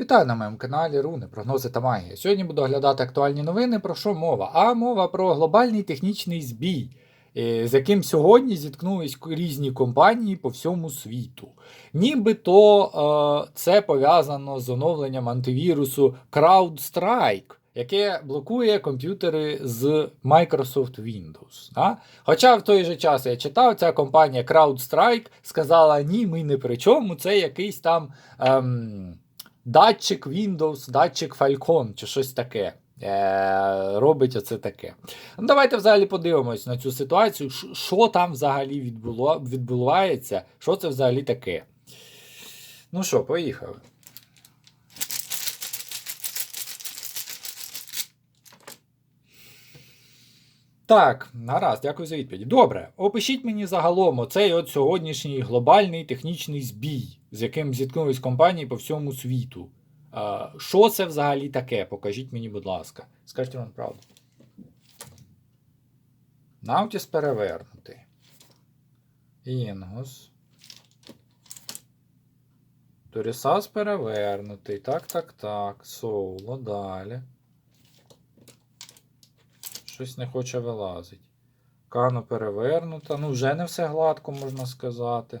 Вітаю на моєму каналі Руни, прогнози та магія. Сьогодні буду оглядати актуальні новини. Про що мова? А мова про глобальний технічний збій, е, з яким сьогодні зіткнулись різні компанії по всьому світу. Нібито е, це пов'язано з оновленням антивірусу CrowdStrike, яке блокує комп'ютери з Microsoft Windows. Да? Хоча в той же час я читав, ця компанія CrowdStrike сказала: ні, ми не при чому, це якийсь там. Ем, датчик Windows, датчик Falcon чи щось таке. Е, робить оце таке. Ну, Давайте взагалі подивимось на цю ситуацію, що там взагалі відбуло, відбувається, що це взагалі таке. Ну що, поїхали. Так, гаразд, дякую за відповідь. Добре, опишіть мені загалом оцей от сьогоднішній глобальний технічний збій, з яким зіткнулись компанії по всьому світу. Що це взагалі таке? Покажіть мені, будь ласка. Скажіть вам правду. Наутіс перевернутий. Інгус. Торісас перевернутий. Так, так, так. Соло, далі. Щось не хоче вилазить. Кано перевернута. Ну, вже не все гладко, можна сказати.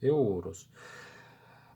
І урус.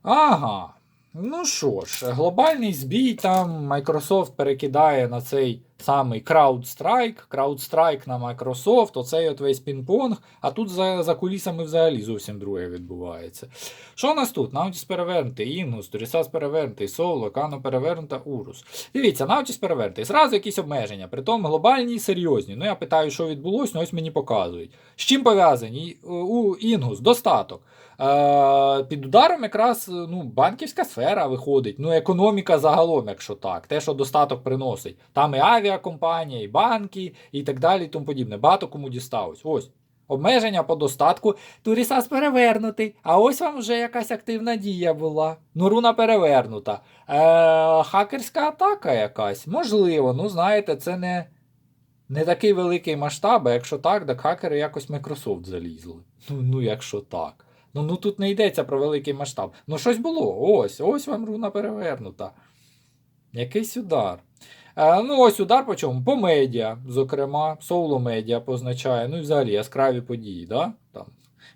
Ага. Ну що ж, глобальний збій там Microsoft перекидає на цей самий CrowdStrike. CrowdStrike на Microsoft, оцей от весь пінг-понг, а тут за, за кулісами взагалі зовсім друге відбувається. Що у нас тут? Наутіс перевернутий, Інгус, Торісас перевернутий, Соло, Кано перевернута, Урус. Дивіться, Наутіс перевернутий. Зразу якісь обмеження, притом глобальні і серйозні. Ну я питаю, що відбулося, ну ось мені показують. З чим пов'язані? У Інгус достаток. Е, під ударом якраз ну, банківська сфера виходить, ну, економіка загалом, якщо так, те, що достаток приносить. Там і авіакомпанія, і банки, і так далі, і тому подібне. Багато кому дісталось. Ось. Обмеження по достатку. Турісас перевернутий. А ось вам вже якась активна дія була. Ну, руна перевернута. Е, хакерська атака якась. Можливо, ну знаєте, це не, не такий великий масштаб, а якщо так, так хакери якось Microsoft залізли. Ну, ну якщо так. Ну, ну тут не йдеться про великий масштаб. Ну, щось було. Ось, ось вам руна перевернута. Якийсь удар. Е, ну, ось удар по чому? По медіа, зокрема, соло медіа позначає. Ну і взагалі яскраві події. Да? Там.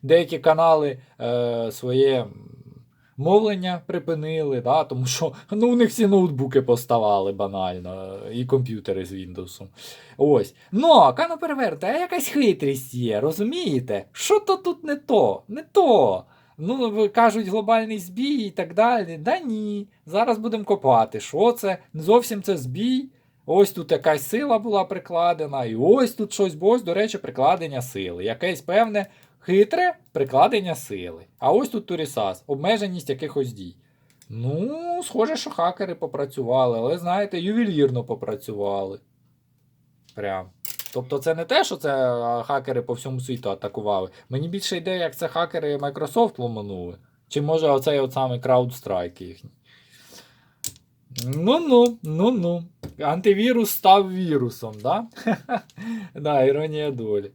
Деякі канали е, своє мовлення припинили, да? тому що ну, у них всі ноутбуки поставали банально, і комп'ютери з Windows. Ось. Ну, кано переверте, а якась хитрість є, розумієте? Що то тут не то? Не то. Ну, кажуть, глобальний збій і так далі. Да ні. Зараз будемо копати. Що це? Не зовсім це збій. Ось тут якась сила була прикладена, і ось тут щось, бо ось, до речі, прикладення сили. Якесь певне хитре прикладення сили. А ось тут Турісас, обмеженість якихось дій. Ну, схоже, що хакери попрацювали, але знаєте, ювелірно попрацювали. Прям. Тобто це не те, що це хакери по всьому світу атакували. Мені більше йде, як це хакери Microsoft ломанули. Чи може оцей от самий CrowdStrike їхній. Ну-ну, ну-ну. Антивірус став вірусом, да? да, іронія долі.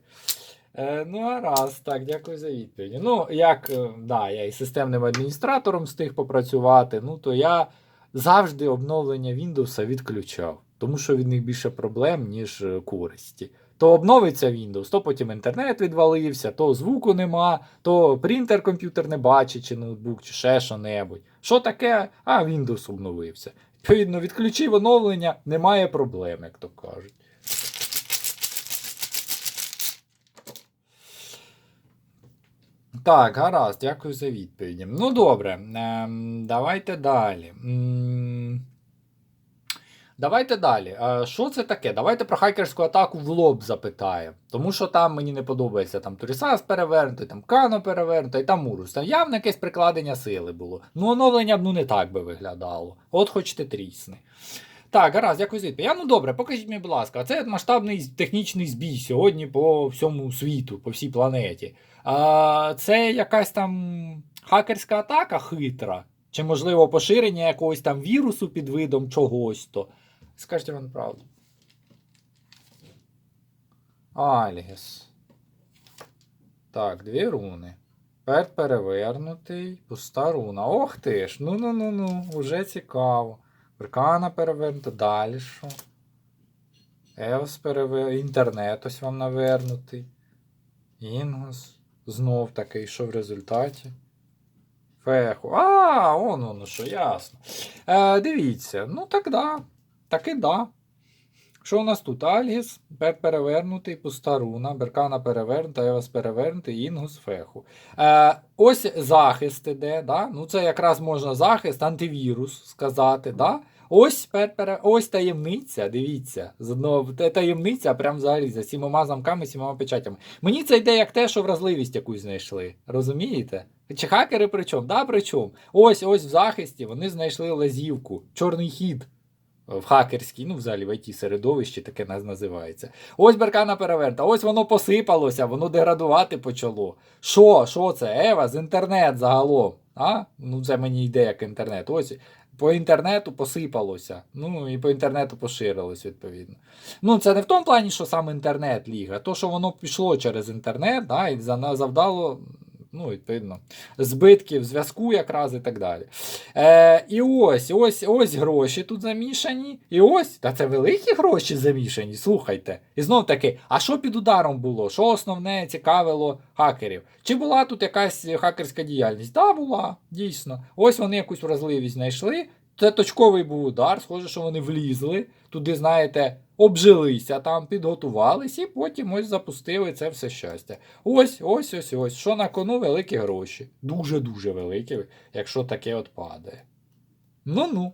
Е, ну, гаразд, так, дякую за відповідь. Ну, як е, да, я і системним адміністратором встиг попрацювати, ну, то я завжди обновлення Windows відключав, тому що від них більше проблем, ніж е, користі. То обновиться Windows, то потім інтернет відвалився, то звуку нема, то принтер комп'ютер не бачить, чи ноутбук, чи ще що-небудь. Що таке? А Windows обновився. Відповідно, відключив оновлення, немає проблем, як то кажуть. Так, гаразд, дякую за відповіді. Ну добре, ем, давайте далі. Давайте далі. Е, Що це таке? Давайте про хакерську атаку в лоб запитаємо. Тому що там мені не подобається там Турісас перевернутий, там Кано перевернутий, там Урус. Там явно якесь прикладення сили було. Ну, оновлення б ну не так би виглядало. От хоч ти трісни. Так, гаразд, дякую за відповідь. А, Ну добре, покажіть мені, будь ласка, це масштабний технічний збій сьогодні по всьому світу, по всій планеті. А, Це якась там хакерська атака хитра, чи, можливо, поширення якогось там вірусу під видом чогось то. Скажіть вам правду. Альгіс. Так, дві руни. Перт перевернутий, пуста руна. Ох ти ж, ну-ну-ну-ну, уже цікаво. Беркана перевернута, далі що? Евс перевернутий, інтернет ось вам навернутий. Інгос. Знов такий, що в результаті? Феху. А, он воно що, ясно. Е, дивіться, ну так да. Так да. Що у нас тут? Альгіс, Перт перевернутий, пуста руна, Беркана перевернута, Евас перевернутий, Інгус, Феху. Е, ось захист іде, да? ну це якраз можна захист, антивірус сказати. Да? Ось, пер, пере, ось таємниця, дивіться. З таємниця прям взагалі за сімома замками, сімома печатями. Мені це йде як те, що вразливість якусь знайшли. Розумієте? Чи хакери при чому? Да, при чому? Ось ось в захисті вони знайшли лазівку, чорний хід. В хакерській, ну, взагалі в it середовищі таке нас називається. Ось беркана перевернута, ось воно посипалося, воно деградувати почало. Що? Що це? Ева, з інтернет загалом. А? Ну, це мені йде як інтернет. Ось по інтернету посипалося. Ну і по інтернету поширилось, відповідно. Ну, це не в тому плані, що сам інтернет ліг, а то, що воно пішло через інтернет, да, і за- завдало, ну, відповідно, збитків зв'язку якраз і так далі. Е, і ось, ось, ось гроші тут замішані. І ось, та це великі гроші замішані, слухайте. І знов таки, а що під ударом було? Що основне цікавило хакерів? Чи була тут якась хакерська діяльність? Так, була, дійсно. Ось вони якусь вразливість знайшли. Це точковий був удар, схоже, що вони влізли, туди, знаєте, обжилися там, підготувались, і потім ось запустили це все щастя. Ось, ось, ось, ось. Що на кону великі гроші. Дуже-дуже великі, якщо таке от падає. Ну-ну.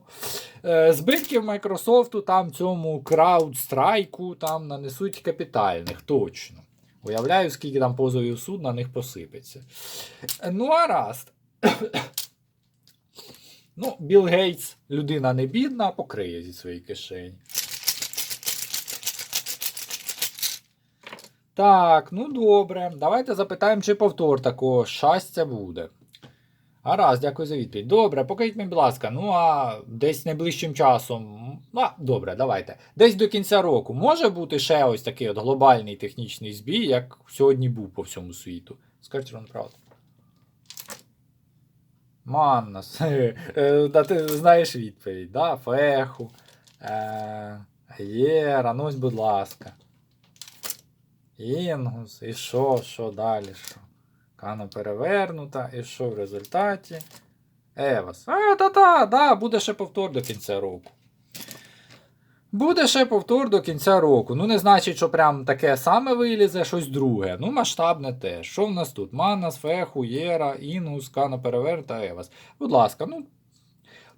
Е, збитків Майкрософту там цьому краудстрайку там нанесуть капітальних, точно. Уявляю, скільки там позовів суд на них посипеться. Ну, а раз. ну, Білл Гейтс, людина не бідна, покриє зі своєї кишені. Так, ну добре. Давайте запитаємо, чи повтор такого щастя буде. Гаразд, дякую за відповідь. Добре, покажіть мені, будь ласка, ну а десь найближчим часом. А, добре, давайте. Десь до кінця року може бути ще ось такий от глобальний технічний збій, як сьогодні був по всьому світу. Скажіть вам правду. Маннас. Е, Да ти знаєш відповідь, да? Феху. Е, Єра, ну ось, будь ласка. Інгус, і що, що далі? що? Кано перевернута, і що в результаті? Евас. А, та-та, да, буде ще повтор до кінця року. Буде ще повтор до кінця року. Ну, не значить, що прям таке саме вилізе, щось друге. Ну, масштабне теж. Що в нас тут? Манас, Феху, Єра, Інгус, Кано перевернута, Евас. Будь ласка, ну.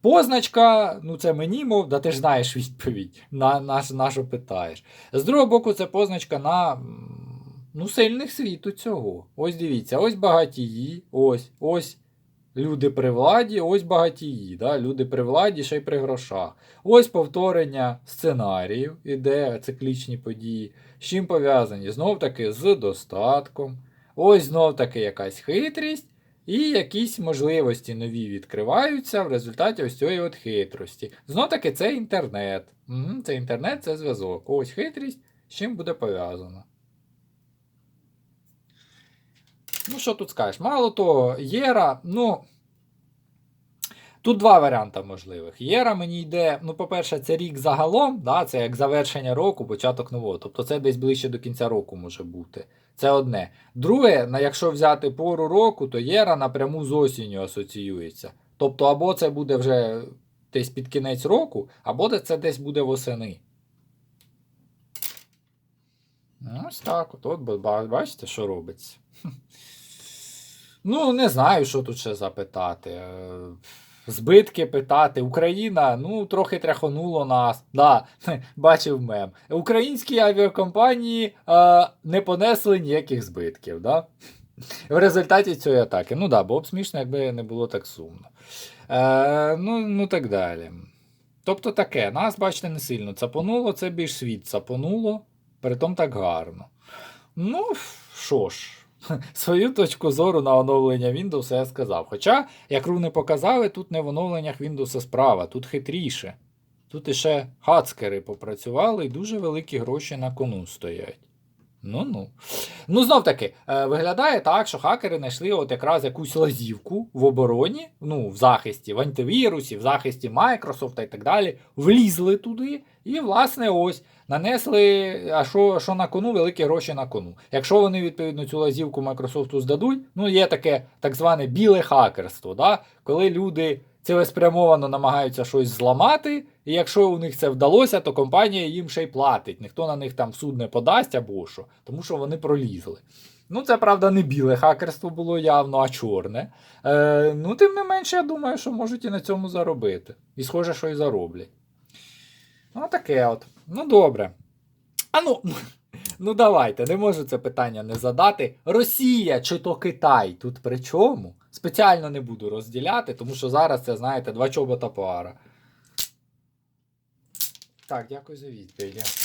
Позначка, ну це мені, мов, да ти ж знаєш відповідь, на, на, на що питаєш. З другого боку, це позначка на ну, сильних світу цього. Ось дивіться, ось багатії, ось, ось люди при владі, ось багатії. Да? Люди при владі, ще й при грошах. Ось повторення сценаріїв, іде циклічні події. З чим пов'язані? Знов таки з достатком. Ось знов таки якась хитрість. І якісь можливості нові відкриваються в результаті ось цієї от хитрості. Знов таки це інтернет. Це інтернет, це зв'язок. Ось хитрість, з чим буде пов'язано. Ну, що тут скажеш? Мало того, Єра, ну. Тут два варіанти можливих. Єра мені йде, ну, по-перше, це рік загалом, да, це як завершення року, початок нового. Тобто це десь ближче до кінця року може бути. Це одне. Друге, якщо взяти пору року, то Єра напряму з осінню асоціюється. Тобто, або це буде вже десь під кінець року, або це десь буде восени. Ось так, от, от бачите, що робиться. Ну, не знаю, що тут ще запитати. Збитки питати. Україна, ну, трохи тряхонуло нас. Да, бачив мем. Українські авіакомпанії е, не понесли ніяких збитків. Да? В результаті цієї атаки. Ну да, було б смішно, якби не було так сумно. Е, ну, ну так далі. Тобто таке, нас, бачите, не сильно цапонуло, це більш світ цапонуло, притом так гарно. Ну, що ж, свою точку зору на оновлення Windows я сказав. Хоча, як руни показали, тут не в оновленнях Windows справа, тут хитріше. Тут іще хацкери попрацювали і дуже великі гроші на кону стоять. Ну ну. Ну, знов таки, е, виглядає так, що хакери знайшли от якраз якусь лазівку в обороні, ну, в захисті, в антивірусі, в захисті Microsoft і так далі. Влізли туди і, власне, ось нанесли. А що, що на кону? Великі гроші на кону. Якщо вони, відповідно, цю лазівку Microsoft здадуть, ну, є таке так зване біле хакерство, да? коли люди цілеспрямовано намагаються щось зламати, і якщо у них це вдалося, то компанія їм ще й платить. Ніхто на них там в суд не подасть або що, тому що вони пролізли. Ну, це правда не біле хакерство було явно, а чорне. Е, ну, тим не менше, я думаю, що можуть і на цьому заробити. І схоже, що і зароблять. Ну, таке от. Ну, добре. А ну, ну давайте, не можу це питання не задати. Росія чи то Китай тут при чому? Спеціально не буду розділяти, тому що зараз це, знаєте, два чобота пара. Так, дякую за відповідь.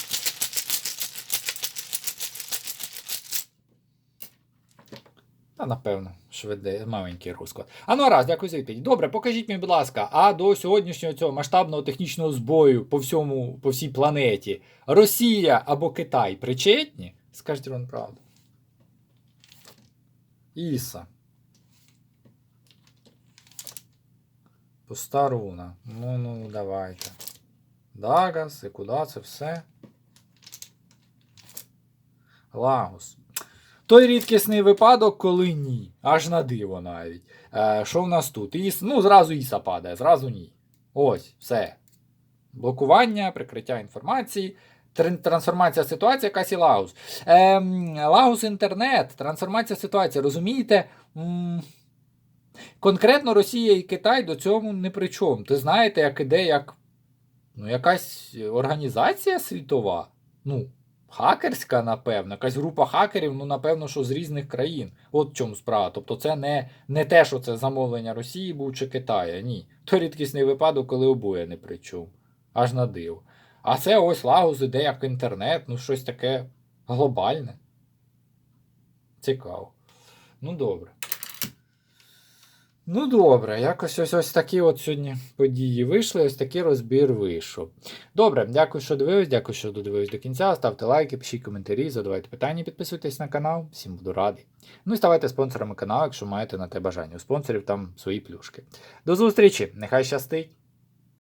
Та, напевно, швиде, маленький розклад. А ну раз, дякую за відповідь. Добре, покажіть мені, будь ласка, а до сьогоднішнього цього масштабного технічного збою по всьому, по всій планеті Росія або Китай причетні? Скажіть вам правду. Іса. Пуста руна. Ну, ну, давайте. Дагас, і куди це все? Лагус. Той рідкісний випадок, коли ні. Аж на диво навіть. Е, що в нас тут? Іс... Ну, зразу Іса падає, зразу ні. Ось, все. Блокування, прикриття інформації, трансформація ситуації, якась і Лагус. Ем, Лагус інтернет, трансформація ситуації. Розумієте? М- Конкретно Росія і Китай до цього не при чому. Ти знаєте, як іде як ну, якась організація світова. Ну, хакерська, напевно, якась група хакерів, ну, напевно, що з різних країн. От в чому справа. Тобто, це не, не те, що це замовлення Росії був чи Китая. Ні. То рідкісний випадок, коли обоє не при чому. Аж на диво. А це ось Лагус іде як інтернет, ну щось таке глобальне. Цікаво. Ну, добре. Ну, добре, якось ось ось такі от сьогодні події вийшли, ось такий розбір вийшов. Добре, дякую, що дивились, дякую, що додивились до кінця. Ставте лайки, пишіть коментарі, задавайте питання, підписуйтесь на канал, всім буду радий. Ну і ставайте спонсорами каналу, якщо маєте на те бажання. У спонсорів там свої плюшки. До зустрічі! Нехай щастить!